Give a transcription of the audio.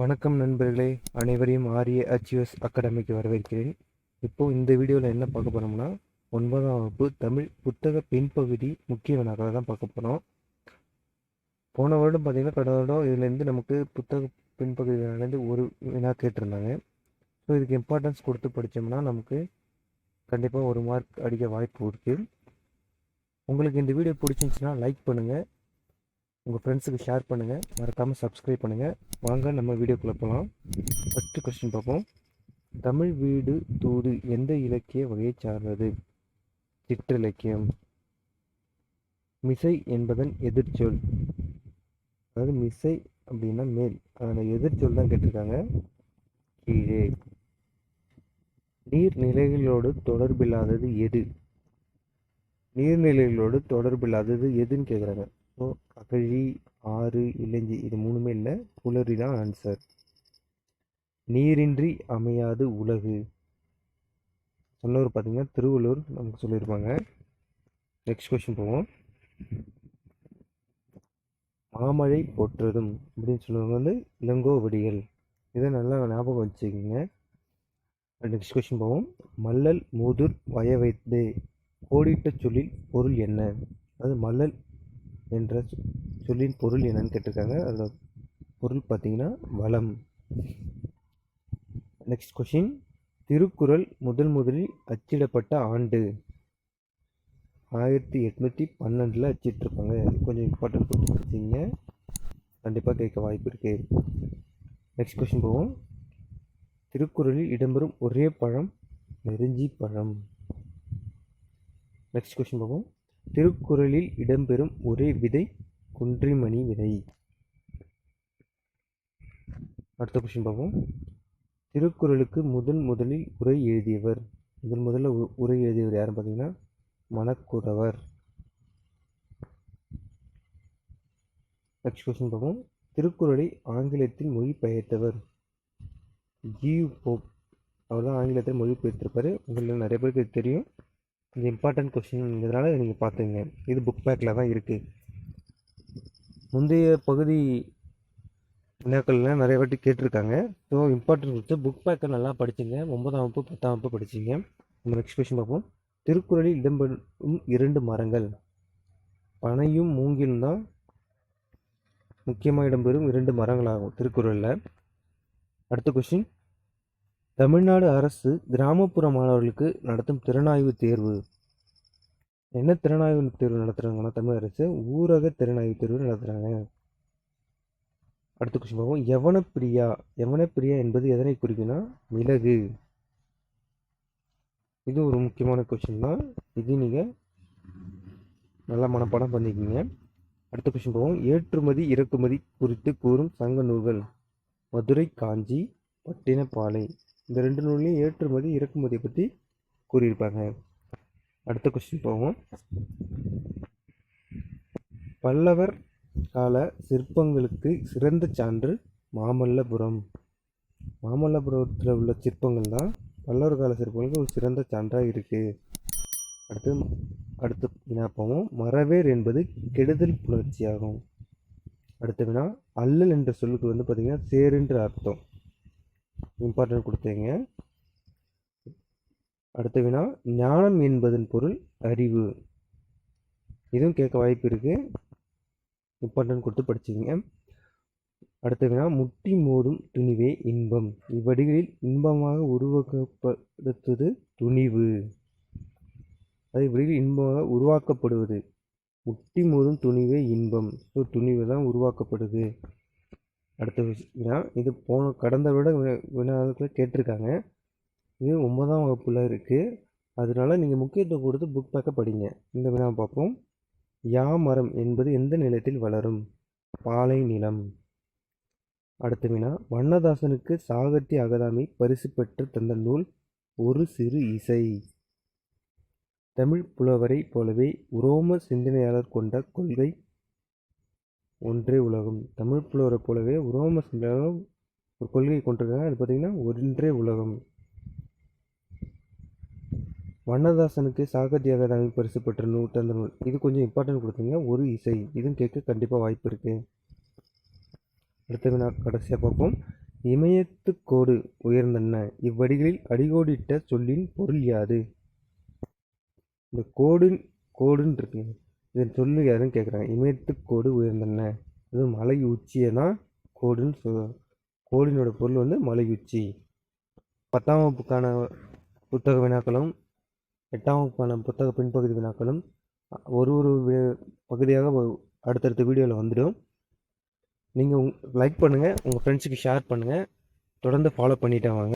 வணக்கம் நண்பர்களே அனைவரையும் ஆரிய அச்சிஎஸ் அகாடமிக்கு வரவேற்கிறேன். இப்போ இந்த வீடியோவில் என்ன பார்க்க போகிறோம்னா ஒன்பதாம் வகுப்பு தமிழ் புத்தக பின்பகுதி முக்கிய வினாக்களை தான் பார்க்க போகிறோம் போன வருடம் பார்த்தீங்கன்னா கடந்த வருடம் இதுலேருந்து நமக்கு புத்தக பின்பகுதியிலேருந்து ஒரு வினா கேட்டிருந்தாங்க. ஸோ இதுக்கு இம்பார்ட்டன்ஸ் கொடுத்து படித்தோம்னா நமக்கு கண்டிப்பாக ஒரு மார்க் அடிக்க வாய்ப்பு இருக்குது உங்களுக்கு இந்த வீடியோ பிடிச்சிருந்துச்சுன்னா லைக் பண்ணுங்கள் உங்கள் ஃப்ரெண்ட்ஸுக்கு ஷேர் பண்ணுங்கள் மறக்காமல் சப்ஸ்கிரைப் பண்ணுங்கள் வாங்க நம்ம வீடியோக்குள்ளே போகலாம் ஃபஸ்ட்டு கொஸ்டின் பார்ப்போம். தமிழ் வீடு தூது எந்த இலக்கிய வகையை சார்ந்தது? சிற்றிலக்கியம். மிசை என்பதன் எதிர்ச்சொல். அதாவது மிசை அப்படின்னா மேல். அதோட எதிர்ச்சொல் தான் கேட்டிருக்காங்க. கீழே. நீர்நிலைகளோடு தொடர்பில்லாதது எது? நீர்நிலைகளோடு தொடர்பில்லாதது எதுன்னு கேட்குறாங்க ஸோ அகழி ஆறு இளைஞ்சி இது மூணுமே இல்லை. குளறி தான் ஆன்சர் நீரின்றி அமையாது உலகு. சொன்னவர் பார்த்தீங்கன்னா திருவள்ளூர் நமக்கு சொல்லியிருப்பாங்க. நெக்ஸ்ட் கொஸ்டின் போவோம். மாமழை போற்றதும் அப்படின்னு சொல்லுவாங்க வந்து இளங்கோவடிகள் இதை நல்லா ஞாபகம் வச்சுக்கோங்க. நெக்ஸ்ட் கொஸ்டின் போவோம். மல்லல் மூதுர் வய வைத்து கோடிட்ட சொல்லில் பொருள் என்ன? அது மல்லல் என்ற சொ- சொல்லின் பொருள் என்னன்னு கேட்டிருக்காங்க. அதோட பொருள் பார்த்தீங்கன்னா வளம். நெக்ஸ்ட் கொஷின் திருக்குறள் முதல் முதலில் அச்சிடப்பட்ட ஆண்டு. ஆயிரத்தி எட்நூற்றி பன்னெண்டில் அச்சிட்ருப்பாங்க கொஞ்சம் இம்பார்ட்டன்ட் கொடுத்து படிச்சிங்க கண்டிப்பாக கேட்க வாய்ப்பு இருக்குது நெக்ஸ்ட் கொஷின் போவோம். திருக்குறளில் இடம்பெறும் ஒரே பழம் நெருஞ்சி பழம். நெக்ஸ்ட் கொஷின் போவோம். திருக்குறளில் இடம்பெறும் ஒரே விதை குன்றிமணி விதை. அடுத்த கொஷின் பார்ப்போம். திருக்குறளுக்கு முதன் முதலில் உரை எழுதியவர். முதன் முதல்ல உ- உரை எழுதியவர் யாருன்னு பார்த்தீங்கன்னா மணக்குறவர். நெக்ஸ்ட் கொஸ்டின் பார்ப்போம். திருக்குறளை ஆங்கிலத்தில் மொழிபெயர்த்தவர். G U Pope. அவர் தான் ஆங்கிலத்தில் மொழிபெயர்த்திருப்பார். உங்களில் நிறைய பேருக்கு தெரியும். இது இம்பார்ட்டன்ட் கொஸ்டின்ங்கிறதுனால நீங்கள் பார்த்துங்க இது புக் பேக்கில் தான் இருக்குது முந்தைய பகுதி வினாக்கள்லாம் நிறைய வாட்டி கேட்டிருக்காங்க. ஸோ இம்பார்ட்டன்ட் கொடுத்து புக் பேக்கை நல்லா படிச்சுங்க. ஒன்பதாம் வகுப்பு பத்தாம் வகுப்பு படிச்சிங்க. நம்ம நெக்ஸ்ட் கொஸ்டின் பார்ப்போம். திருக்குறளில் இடம்பெறும் இரண்டு மரங்கள். பனையும் மூங்கிலும் தான் முக்கியமாக இடம்பெறும் இரண்டு மரங்களாகும் திருக்குறளில். அடுத்த கொஸ்டின் தமிழ்நாடு அரசு கிராமப்புற மாணவர்களுக்கு நடத்தும் திறனாய்வு தேர்வு. என்ன திறனாய்வு தேர்வு நடத்துகிறாங்கன்னா தமிழ் அரசு ஊரக திறனாய்வு தேர்வு நடத்துகிறாங்க அடுத்த கொஸ்டின் பார்ப்போம். எவனப்பிரியா? எவனப்பிரியா என்பது எதனை குறிக்குன்னா மிளகு. இது ஒரு முக்கியமான கொஷின் தான். இது நீங்கள் நல்லா மனப்பாடம் பண்ணிக்கிங்க. அடுத்த கொஷின் போவோம் ஏற்றுமதி இறக்குமதி குறித்து கூறும் சங்க நூல்கள். மதுரை காஞ்சி பட்டினப்பாலை. இந்த ரெண்டு நூல்லையும் ஏற்றுமதி இறக்குமதியை பற்றி கூறியிருப்பாங்க. அடுத்த கொஸ்டின் போவோம். பல்லவர் கால சிற்பங்களுக்கு சிறந்த சான்று மாமல்லபுரம். மாமல்லபுரத்தில் உள்ள சிற்பங்கள் தான் பல்லவர் கால சிற்பங்களுக்கு ஒரு சிறந்த சான்றாக இருக்குது அடுத்து அடுத்து வினா போவோம். மரவேர் என்பது கெடுதல் புணர்ச்சியாகும். அடுத்த வினா அல்லல் என்ற சொல்லுக்கு வந்து பார்த்திங்கன்னா சேருன்ற அர்த்தம். இம்பார்ட்டன்ட் கொடுத்தீங்க. அடுத்த வினா ஞானம் என்பதன் பொருள் அறிவு. இதுவும் கேட்க வாய்ப்பு இருக்குது இம்பார்ட்டன்ட் கொடுத்து படிச்சிங்க. அடுத்த வினா முட்டி மோதும் துணிவே இன்பம். இவ்வடிகளில் இன்பமாக உருவாக்கப்படுத்துவது துணிவு. அது இவ்வடிகளில் இன்பமாக உருவாக்கப்படுவது. முட்டி மோதும் துணிவே இன்பம். ஸோ துணிவு தான் உருவாக்கப்படுது. அடுத்த வினா இது போன கடந்த விட வினாக்கள் கேட்டிருக்காங்க. இது ஒன்பதாம் வகுப்பில் இருக்குது அதனால நீங்கள் முக்கியத்துவம் கொடுத்து புக் பேக்கை படிங்க. இந்த வினா பார்ப்போம். யா மரம் என்பது எந்த நிலத்தில் வளரும்? பாலை நிலம். அடுத்த வினா வண்ணதாசனுக்கு சாகித்ய அகாதமி பரிசு பெற்று தந்த நூல் ஒரு சிறு இசை. தமிழ் புலவரை போலவே உரோம சிந்தனையாளர் கொண்ட கொள்கை ஒன்றே உலகம். தமிழ் புலவரை போலவே உரோம சிந்தனையாளர் ஒரு கொள்கை கொண்டிருக்காங்க அது பார்த்தீங்கன்னா ஒன்றே உலகம். வண்ணதாசனுக்கு சாகித்ய அகாதமி பரிசு பெற்ற நூற்றந்த நூல். இது கொஞ்சம் இம்பார்ட்டன்ட் கொடுத்தீங்க ஒரு இசை. இதுவும் கேட்க கண்டிப்பாக வாய்ப்பு இருக்குது அடுத்த வினா கடைசியாக பார்ப்போம். இமயத்துக் கோடு உயர்ந்தென்ன? இவ்வடிகளில் அடிகோடிட்ட சொல்லின் பொருள் யாது? இந்த கோடுன் கோடுன்னு இருக்குங்க இதன் சொல்லு யாருன்னு கேட்குறாங்க இமயத்துக் கோடு உயர்ந்தன்ன அது மலை உச்சியை தான் கோடுன்னு சொல் கோடினோட பொருள் வந்து மலை உச்சி. பத்தாம் வகுப்புக்கான புத்தக வினாக்களும் எட்டாம் வகுப்புக்கான புத்தக பின்பகுதி வினாக்களும் ஒரு ஒரு பகுதியாக அடுத்தடுத்த வீடியோவில் வந்துடும். நீங்கள் லைக் பண்ணுங்கள் உங்கள் ஃப்ரெண்ட்ஸுக்கு ஷேர் பண்ணுங்கள் தொடர்ந்து ஃபாலோ பண்ணிட்டே வாங்க.